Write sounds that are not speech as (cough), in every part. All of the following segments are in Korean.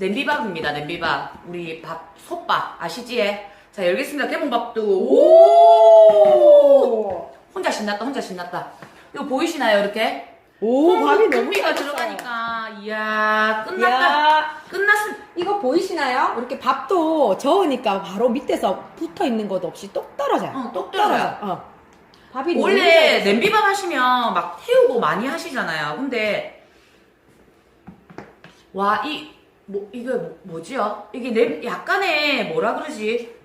냄비밥입니다. 냄비밥. 우리 밥 솥밥 아시지? 자 열겠습니다. 대봉밥도 오! 혼자 신났다. 혼자 신났다. 이거 보이시나요? 이렇게 오, 밥이 너무 맛있어요. 들어가니까 이야 끝났다. 이야, 끝났음. 이거 보이시나요? 이렇게 밥도 저으니까 바로 밑에서 붙어 있는 것 없이 똑 떨어져요. 어, 똑 떨어져요. 어. 밥이 너무 원래 잘. 냄비밥 하시면 막 태우고 많이 하시잖아요. 근데 와 이 뭐 이게 뭐, 뭐지요? 이게 냄 약간의 뭐라 그러지?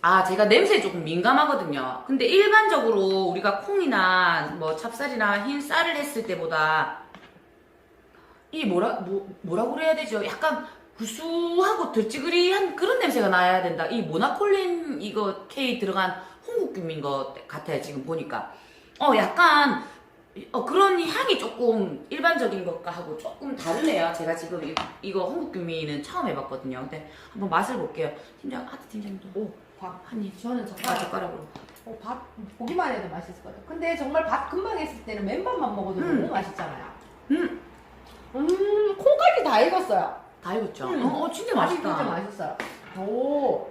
아 제가 냄새에 조금 민감하거든요. 근데 일반적으로 우리가 콩이나 뭐 찹쌀이나 흰 쌀을 했을 때보다 이 뭐라 뭐, 뭐라고 그래야 되죠? 약간 구수하고 들찌그리한 그런 냄새가 나야 된다. 이 모나콜린 이거 K 들어간 홍국균인 것 같아요. 지금 보니까 어 약간 어 그런 향이 조금 일반적인 것과 하고 조금 다르네요. 제가 지금 이, 이거 홍국균미는 처음 해봤거든요. 근데 한번 맛을 볼게요. 팀장 하트 팀장님도 오, 밥. 한 입 저는 아, 정말 젓가락으로. 어, 밥 보기만 해도 맛있을 것 같아요. 근데 정말 밥 금방 했을 때는 맨밥만 먹어도 음. 너무 맛있잖아요. 음, 음, 콩까지 다 익었어요. 다 익었죠. 음. 어, 어, 진짜 밥이 맛있다. 진짜 맛있어요. 오,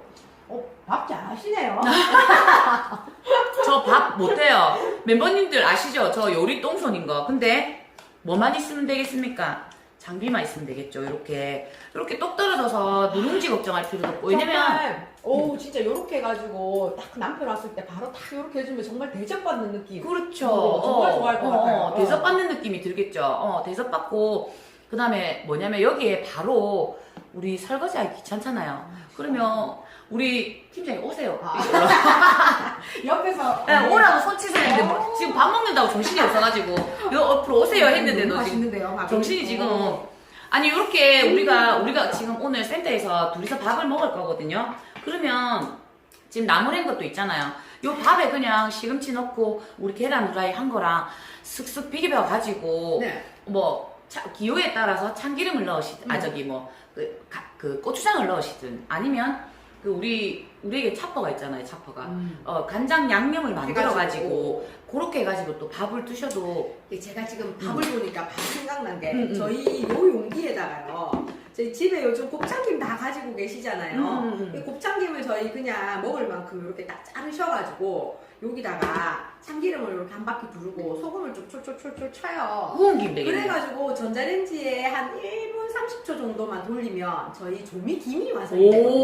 어, 밥 잘하시네요. (laughs) 저 밥 못해요. 멤버님들 아시죠? 저 요리 똥손인 거. 근데 뭐만 있으면 되겠습니까? 장비만 있으면 되겠죠. 이렇게 이렇게 똑 떨어져서 누룽지 걱정할 필요도 없고. 왜냐면 정말, 오, 진짜 요렇게 해가지고 딱 남편 왔을 때 바로 딱 요렇게 해주면 정말 대접받는 느낌. 그렇죠. 어, 정말 좋아할 것 같아요. 어. 대접받는 느낌이 들겠죠. 어, 대접받고 그다음에 뭐냐면 여기에 바로 우리 설거지하기 귀찮잖아요. 그러면 우리 팀장님 오세요. 아. (laughs) 옆에서. 네, 오라고 손짓을 했는데 뭐 지금 밥 먹는다고 정신이 없어가지고 요 옆으로 오세요 했는데도 너무 지금 맛있는데요, 밥이. 정신이 지금 어. 아니 이렇게 우리가 우리가 지금 오늘 센터에서 둘이서 밥을 먹을 거거든요. 그러면 지금 나물한 것도 있잖아요. 요 밥에 그냥 시금치 넣고 우리 계란 후라이 한 거랑 슥슥 비벼 가지고 네. 뭐 차- 기호에 따라서 참기름을 넣으시든 아 음. 저기 뭐그 그 고추장을 넣으시든 아니면 그 우리 우리에게 차퍼가 있잖아요. 차퍼가 음. 어 간장 양념을 만들어. 가지고 그렇게 해가지고 또 밥을 드셔도 제가 지금 밥을 보니까 밥 생각난 게 음, 음. 저희 요 용기에다가요. 저희 집에 요즘 곱창김 다 가지고 계시잖아요. 음, 음, 음. 이 곱창김을 저희 그냥 먹을 만큼 이렇게 딱 자르셔가지고 여기다가 참기름을 이렇게 한 바퀴 두르고 소금을 좀 촐촐촐촐 쳐요. 구운 김 되겠네요. 그래가지고 전자레인지에 한 1분 30초 정도만 돌리면 저희 조미 김이 오.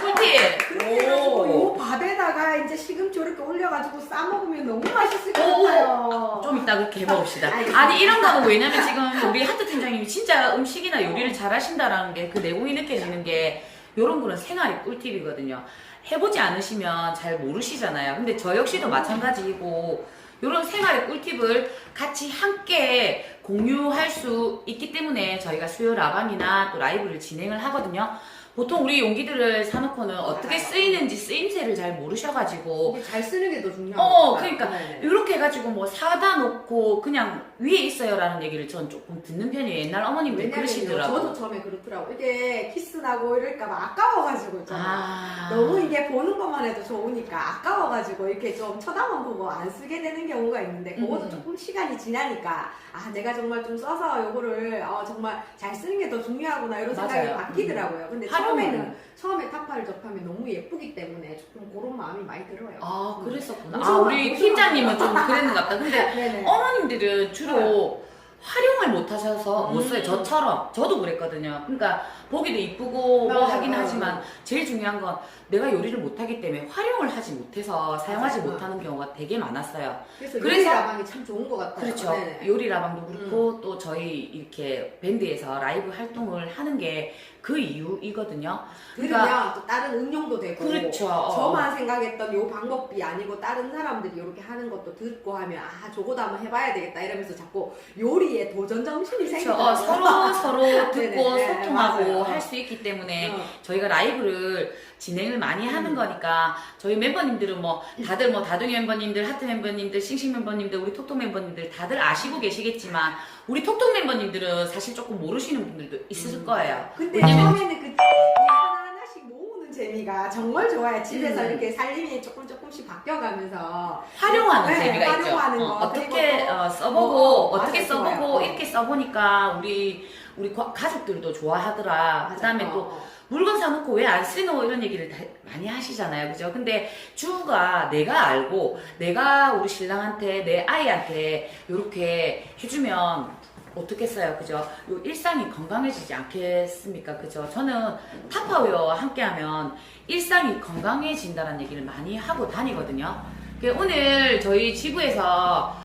꿀팁. 그렇게 해가지고 오. 요 밥에다가 이제 시금치 이렇게 올려가지고 싸 먹으면 너무 맛있을 것 오. 같아요. 좀 이따 그렇게 해봅시다. 알겠습니다. 아니 이런 거는 왜냐면 지금 우리 하트 팀장님이 진짜 음식이나 요리를 잘하신다라는 게 그 내공이 느껴지는 게 이런 거는 생활의 꿀팁이거든요. 해보지 않으시면 잘 모르시잖아요. 근데 저 역시도 마찬가지이고 이런 생활의 꿀팁을 같이 함께 공유할 수 있기 때문에 저희가 수요 라방이나 또 라이브를 진행을 하거든요. 보통 우리 용기들을 사놓고는 어떻게 쓰이는지 쓰임새를 잘 모르셔가지고 이게 잘 쓰는 게 더 중요한 어, 것 같아요. 그러니까 네. 이렇게 해가지고 뭐 사다 놓고 그냥 위에 있어요라는 얘기를 전 조금 듣는 편이에요. 옛날 어머님들 왜냐면요, 그러시더라고. 저도 처음에 그렇더라고. 이게 키스 나고 이럴까봐 아까워가지고 있잖아. 아. 너무 이게 보는 것만 해도 좋으니까 아까워가지고 이렇게 좀 쳐다만 보고 안 쓰게 되는 경우가 있는데 그것도 음. 조금 시간이 지나니까 아 내가 정말 좀 써서 요거를 어, 정말 잘 쓰는 게 더 중요하구나 이런 생각이 맞아요. 바뀌더라고요. 근데. 처음에는 처음에 타파를 접하면 너무 예쁘기 때문에 조금 그런 마음이 많이 들어요. 아, 그랬었구나. 아, 우리. 팀장님은 좀 그랬는 것 같다. 근데 (laughs) 네네. 어머님들은 주로 활용을 못 하셔서 못 써요. 음. 저처럼. 저도 그랬거든요. 그러니까 보기도 이쁘고 뭐 맞아요. 하긴 하지만 제일 중요한 건 내가 요리를 못 하기 때문에 활용을 하지 못해서 사용하지 맞아요. 못하는 경우가 되게 많았어요. 그래서 그래서- 요리 라방이 참 좋은 것 같아요. 그렇죠. 네네. 음. 요리 라방도 그렇고 또 저희 이렇게 밴드에서 라이브 활동을 하는 게 그 이유이거든요. 들으면 또 다른 응용도 되고 그렇죠. 어. 저만 생각했던 요 방법이 아니고 다른 사람들이 이렇게 하는 것도 듣고 하면 아 저거도 한번 해봐야 되겠다 이러면서 자꾸 요리 에 도전 정신이 그렇죠. 생기더라고요. 어, 서로 서로 (laughs) 듣고 네네, 네, 소통하고. 할 수 있기 때문에 어. 저희가 라이브를 진행을 많이 하는 음. 거니까 저희 멤버님들은 뭐 다들 뭐 다둥이 멤버님들, 하트 멤버님들, 싱싱 멤버님들, 우리 톡톡 멤버님들 다들 아시고 계시겠지만 우리 톡톡 멤버님들은 사실 조금 모르시는 분들도 있으실 음. 거예요. 근데 왜냐면- 처음에는 그 재미가 정말 좋아요. 집에서 음. 이렇게 살림이 조금 조금씩 바뀌어가면서 활용하는 네, 재미가 있죠. 활용하는 어, 거. 떻게 어, 써보고 어, 어, 떻게 맞아, 써보고 좋아요. 이렇게 써보니까 우리 우리 과- 가족들도 좋아하더라. 그다음에. 또 어. 물건 사놓고 왜 안 쓰노 이런 얘기를 다- 많이 하시잖아요. 그죠? 근데 주가 내가 알고 내가 우리 신랑한테 내 아이한테 이렇게 해주면 어떻겠어요. 그죠? 요 일상이 건강해지지 않겠습니까? 그죠? 저는 타파웨어와 함께하면 일상이 건강해진다는 얘기를 많이 하고 다니거든요. 그 오늘 저희 지구에서